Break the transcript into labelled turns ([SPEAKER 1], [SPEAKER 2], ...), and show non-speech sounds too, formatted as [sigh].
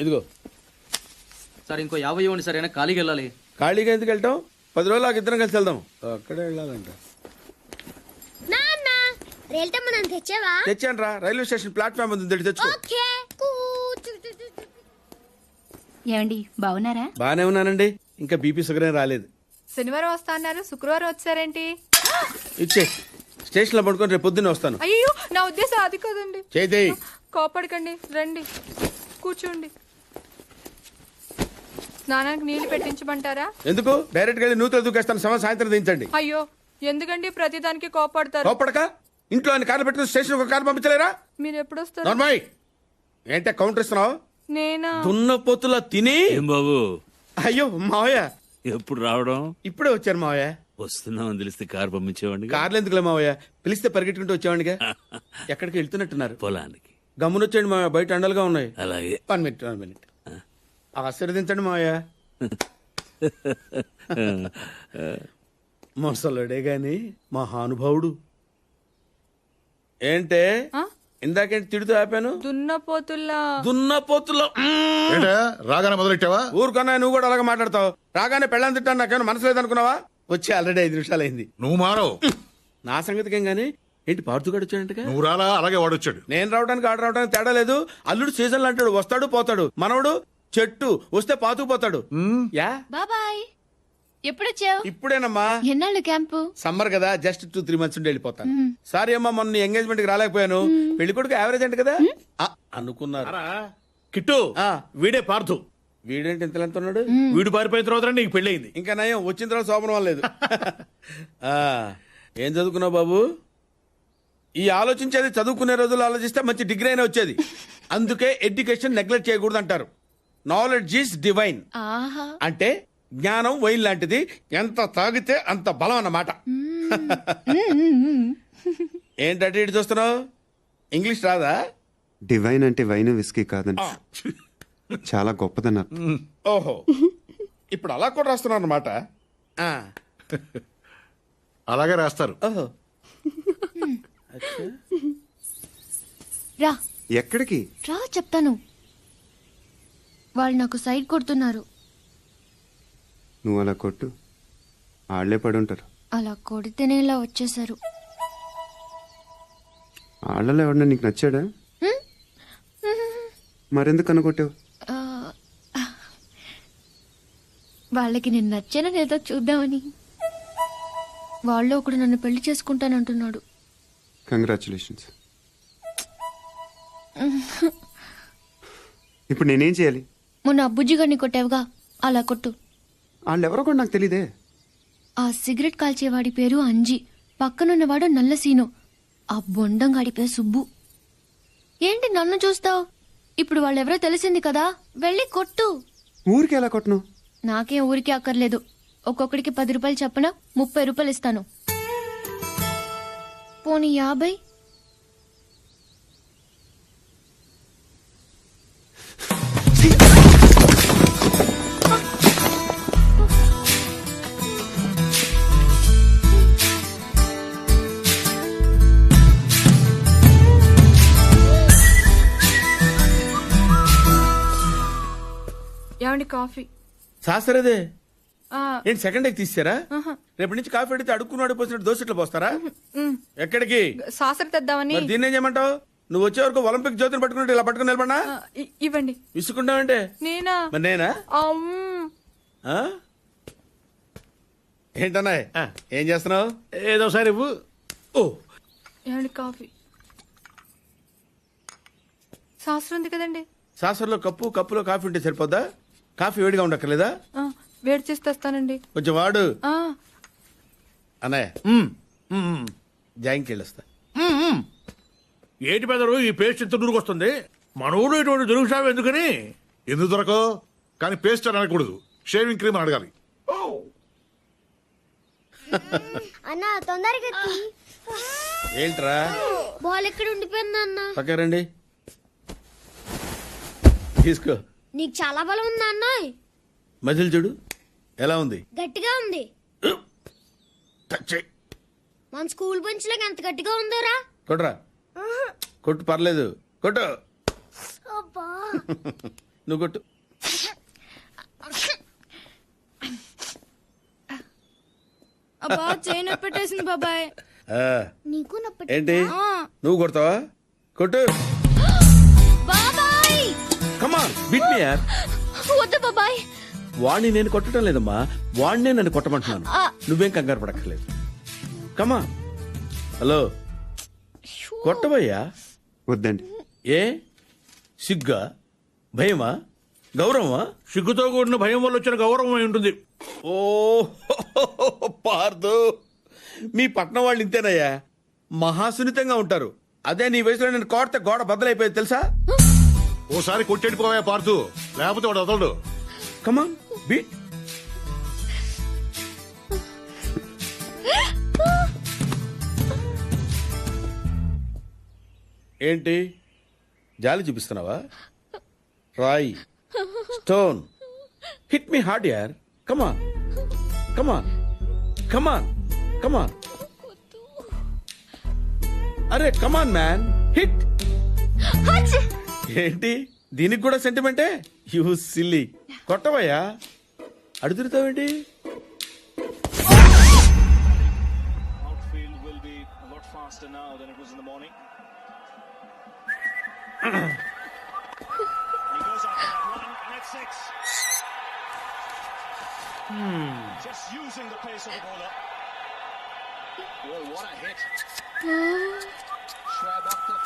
[SPEAKER 1] ఇదిగో.
[SPEAKER 2] సార్ ఇంకో యాభై ఇవ్వండి సార్ అయినా ఖాళీకి వెళ్ళాలి?
[SPEAKER 1] ఖాళీగా ఎందుకు వెళ్తాం? పది రోజులు నాకు ఇద్దరం కలిసి వెళ్దాం. అక్కడే వెళ్ళాలంట.
[SPEAKER 3] నాన్న తెచ్చావా?
[SPEAKER 1] తెచ్చాను రా రైల్వే స్టేషన్ ప్లాట్ఫామ్ ఉంది తెచ్చి తెచ్చుకో.
[SPEAKER 3] ఓకే.
[SPEAKER 4] ఏమండి బాగున్నారా?
[SPEAKER 1] బాగానే ఉన్నానండి. ఇంకా బీపీ షుగర్ ఏం రాలేదు.
[SPEAKER 5] శనివారం వస్తా అన్నారు. శుక్రవారం వచ్చారేంటి?
[SPEAKER 1] ఇచ్చే. స్టేషన్లో పడుకొని రేపు పొద్దున్నే వస్తాను.
[SPEAKER 5] అయ్యో నా ఉద్దేశం అది కాదండి.
[SPEAKER 1] చేతి
[SPEAKER 5] కోపడకండి రండి. కూర్చోండి. స్నానానికి నీళ్ళు పెట్టించమంటారా?
[SPEAKER 1] ఎందుకు? డైరెక్ట్గా వెళ్ళి నూతులు దూకేస్తాను సమయం సాయంత్రం దించండి.
[SPEAKER 5] అయ్యో ఎందుకండి ప్రతిదానికి కోపడతారు
[SPEAKER 1] లోపడక ఇంట్లో ఆయన కార్లు పెట్టుకుని స్టేషన్ ఒక కారు పంపించలేరా?
[SPEAKER 5] మీరు ఎప్పుడు వస్తారు
[SPEAKER 1] నార్మల్ ఏంటే కౌంటర్ ఇస్తున్నావు?
[SPEAKER 5] నేనా?
[SPEAKER 1] దున్న పొత్తుల తిని?
[SPEAKER 6] ఏం బాబు?
[SPEAKER 1] అయ్యో మావయ్య!
[SPEAKER 6] ఎప్పుడు రావడం?
[SPEAKER 1] ఇప్పుడే వచ్చారు మావయ్య.
[SPEAKER 6] వస్తున్నామని తెలిస్తే కారు పంపించేవాడిని
[SPEAKER 1] కార్లు ఎందుకులే మావయ్య? పిలిస్తే పరిగెట్టుకుంటూ వచ్చేవాడిగా [laughs] ఎక్కడికి వెళ్తున్నట్టున్నారు.
[SPEAKER 6] పొలానికి.
[SPEAKER 1] గమ్మునొచ్చేయండి మావయ్య. బయట అండలుగా ఉన్నాయి.
[SPEAKER 6] అలాగే.
[SPEAKER 1] One minute one minute. ఆశీర్వదించండి మావయ్య. [laughs] మొసలుడే గాని మహానుభావుడు. ఏంటే? ఇందాకేంటి తిడుతూ ఆపాను?
[SPEAKER 5] దున్నపోతుల్లా.
[SPEAKER 1] దున్నపోతులో
[SPEAKER 7] ఏంటా? రాగానే మొదలెట్టావా?
[SPEAKER 1] ఊరుకన్నా నువ్వు కూడా అలాగే మాట్లాడతావు. రాగానే పెళ్ళని తిట్టాను నాకేమైనా మనసు లేదనుకున్నావా? వచ్చి ఆల్రెడీ ఐదు నిమిషాలు అయింది.
[SPEAKER 7] నువ్వు మారవు.
[SPEAKER 1] నా సంగతికి ఏం గానీ? ఏంటి పార్తుగాడు వచ్చాడంటగా
[SPEAKER 7] నువ్వు రాలా? అలాగే వాడొచ్చాడు.
[SPEAKER 1] నేను రావడానికి ఆడ రావడానికి తేడా లేదు. అల్లుడు సీజన్లు అంటాడు వస్తాడు పోతాడు. మనవడు చెట్టు వస్తే పాతుకుపోతాడు యా?
[SPEAKER 4] బాబాయ్ ఎప్పుడొచ్చావు?
[SPEAKER 1] ఇప్పుడేనమ్మా.
[SPEAKER 4] ఎన్నాళ్ళు క్యాంపు?
[SPEAKER 1] సమ్మర్ కదా జస్ట్ టూ త్రీ మంత్స్ ఉండి వెళ్ళిపోతాను. సారీ అమ్మా మొన్న ఎంగేజ్మెంట్కి రాలేకపోయాను. పెళ్ళి కొడుకు యావరేజ్ అంట కదా? ఆ, అనుకున్నారు.
[SPEAKER 8] కిట్టు
[SPEAKER 1] ఆ,
[SPEAKER 8] వీడే పార్థు.
[SPEAKER 1] వీడేంటి ఇంత ఉన్నాడు?
[SPEAKER 8] వీడు పారిపోయిన తర్వాత నీకు పెళ్ళయింది.
[SPEAKER 1] ఇంకా నయం వచ్చిన తర్వాత శోభనం లేదు. [laughs] ఆ, ఏం చదువుకున్నావు బాబు? ఈ ఆలోచించేది చదువుకునే రోజులు ఆలోచిస్తే మంచి డిగ్రీ అయినా వచ్చేది. [laughs] అందుకే ఎడ్యుకేషన్ నెగ్లెక్ట్ చేయకూడదు అంటారు నాలెడ్జ్ ఈస్ డివైన్
[SPEAKER 4] ఆహా.
[SPEAKER 1] అంటే జ్ఞానం వైన్ లాంటిది. ఎంత తాగితే అంత బలం అన్నమాట. ఏంటంటే ఇటు చూస్తున్నావు? ఇంగ్లీష్ రాదా?
[SPEAKER 9] డివైన్ అంటే వైన్ విస్కీ కాదండి. చాలా గొప్పదన్నారు.
[SPEAKER 1] ఓహో. ఇప్పుడు అలా కూడా రాస్తున్నావు అన్నమాట. ఆ,
[SPEAKER 7] అలాగే రాస్తారు.
[SPEAKER 1] ఓహో.
[SPEAKER 4] రా.
[SPEAKER 9] ఎక్కడికి?
[SPEAKER 4] రా చెప్తాను. వాళ్ళు నాకు సైడ్ కొడుతున్నారు.
[SPEAKER 9] నువ్వు అలా కొట్టు ఆళ్ళే పడి ఉంటారు
[SPEAKER 4] అలా కొడితేనే ఇలా వచ్చేసారు
[SPEAKER 9] ఆళ్ళలో ఎవడన్నా నీకు నచ్చాడా? మరెందుకు అనుకొట్టావు
[SPEAKER 4] ఆ, వాళ్ళకి నేను నచ్చానో లేదో చూద్దామని. వాళ్ళు ఒకడు నన్ను పెళ్ళి చేసుకుంటానంటున్నాడు.
[SPEAKER 9] కంగ్రాచులేషన్స్ ఇప్పుడు నేనేం చేయాలి?
[SPEAKER 4] మొన్న అబ్బుజ్జి గారిని కొట్టావుగా. అలా కొట్టు.
[SPEAKER 9] వాళ్ళు ఎవరో కూడా నాకు తెలీదే.
[SPEAKER 4] ఆ సిగరెట్ కాల్చేవాడి పేరు అంజి. పక్కనున్నవాడు నల్ల సీను. ఆ బొండంగాడి పేరు సుబ్బు. ఏంటి నన్ను చూస్తావు? ఇప్పుడు వాళ్ళెవరో తెలిసింది కదా. వెళ్ళి కొట్టు.
[SPEAKER 9] ఊరికి ఎలా కొట్టను?
[SPEAKER 4] నాకేం ఊరికే అక్కర్లేదు. ఒక్కొక్కడికి పది రూపాయలు చెప్పన? ముప్పై రూపాయలు ఇస్తాను. పోనీ యాభై?
[SPEAKER 5] ఏమండి కాఫీ.
[SPEAKER 1] శాస్త్రదే?
[SPEAKER 5] ఆ,
[SPEAKER 1] ఏంటి సెకండ్ ఎగ్ తీసారా రేపటి నుంచి కాఫీ అడిగితే అడుక్కున్నాడు పోసినట్టు దోశట్లు పోస్తారా? ఎక్కడికి?
[SPEAKER 5] సాసర తెద్దామని.
[SPEAKER 1] మరి దీన్ని ఏం చేయమంటావు? నువ్వు వచ్చే వరకు ఒలింపిక్ జ్యోతిని పట్టుకున్నట్టు ఇలా పట్టుకుని నిలబడినా?
[SPEAKER 5] ఇవ్వండి.
[SPEAKER 1] విసుకుంటావంటే
[SPEAKER 5] నేనా?
[SPEAKER 1] మరి నేనా?
[SPEAKER 5] అమ్,
[SPEAKER 1] ఆ? ఏంటన్నా ఏం చేస్తున్నావు?
[SPEAKER 8] ఏదో సార్ ఇవ్వు.
[SPEAKER 1] ఓ.
[SPEAKER 5] ఏమండి కాఫీ? శాస్త్రం ఉంది కదండి.
[SPEAKER 1] సాసర్లో కప్పు కప్పులో కాఫీ ఉంటే సరిపోద్దా? కాఫీ వేడిగా ఉండక్కర్లేదా?
[SPEAKER 5] ఆ, వేడి చేసి తెస్తానండి.
[SPEAKER 1] కొంచెం వాడు.
[SPEAKER 5] ఆ,
[SPEAKER 1] అన్నయ్య.
[SPEAKER 8] మ్, మ్,
[SPEAKER 1] జాయింకి వెళ్ళొస్తా.
[SPEAKER 8] ఏంటి పెదరు ఈ పేస్ట్ ఇంత దూరుకొస్తుంది మన ఊళ్ళో ఇటువంటి దొరుకుతావు ఎందుకని?
[SPEAKER 7] ఎందుకు దొరకవు కానీ పేస్ట్ అని అనకూడదు. షేవింగ్ క్రీమ్ అని అడగాలి. [laughs]
[SPEAKER 3] అన్న తొందరగా తీ.
[SPEAKER 1] ఏంట్రా?
[SPEAKER 3] బాల్ ఎక్కడ ఉండిపోయింది అన్న?
[SPEAKER 1] పక్క రండి. తీసుకో.
[SPEAKER 3] నీకు చాలా బలం ఉంది అన్న
[SPEAKER 1] మజిల్ చూడు. ఎలా ఉంది?
[SPEAKER 3] గట్టిగా ఉంది.
[SPEAKER 1] టచ్ చేయి.
[SPEAKER 3] మన స్కూల్ బెంచ్ లాగా ఎంత గట్టిగా ఉందోరా?
[SPEAKER 1] కొట్రా. కొట్టు పర్లేదు. కొట్టు.
[SPEAKER 3] అబ్బా. [laughs]
[SPEAKER 1] నువ్వు కొట్టు.
[SPEAKER 3] అబ్బా చైన్ పెట్టేసింది బాబాయ్.
[SPEAKER 1] ఆ,
[SPEAKER 3] నీకు నొప్పి
[SPEAKER 1] ఏంటి? నువ్వు కొడతావా? కొట్టు. బిట్ మీ యార్
[SPEAKER 4] వద్దు బాబాయ్.
[SPEAKER 1] వాణ్ణి నేను కొట్టడం లేదమ్మా. వాణ్ణే నన్ను కొట్టమంటున్నాను. నువ్వేం కంగారు పడక్కర్లేదు. కమా హలో కొట్టబయ్యా
[SPEAKER 9] వద్దండి.
[SPEAKER 1] ఏ? సిగ్గా? భయమా? గౌరవమా?
[SPEAKER 8] సిగ్గుతో కూడిన భయం వల్ల వచ్చిన గౌరవం అయి ఉంటుంది.
[SPEAKER 1] ఓ పార్దు. మీ పట్నం వాళ్ళు ఇంతేనయ్యా. మహాసున్నితంగా ఉంటారు. అదే నీ వయసులో నేను కోడితే గోడ బద్దలైపోయేది తెలుసా?
[SPEAKER 7] ఓసారి కొట్టెడిపోయా పార్తు లేకపోతే వాడు వదలడు.
[SPEAKER 1] కమాన్ బీట్ ఏంటి? జాలి చూపిస్తున్నావా? రాయి. స్టోన్. హిట్ మీ హార్డ్ యార్ come on come on come on come on అరే కమాన్ మ్యాన్ హిట్ ఏంటి దీనికి కూడా సెంటిమెంటే యూ సిల్లీ కొట్టవయ్యా అడుగుతావేంటి.
[SPEAKER 10] Just using the pace of the bowler. Well, what a hit. Schwab up the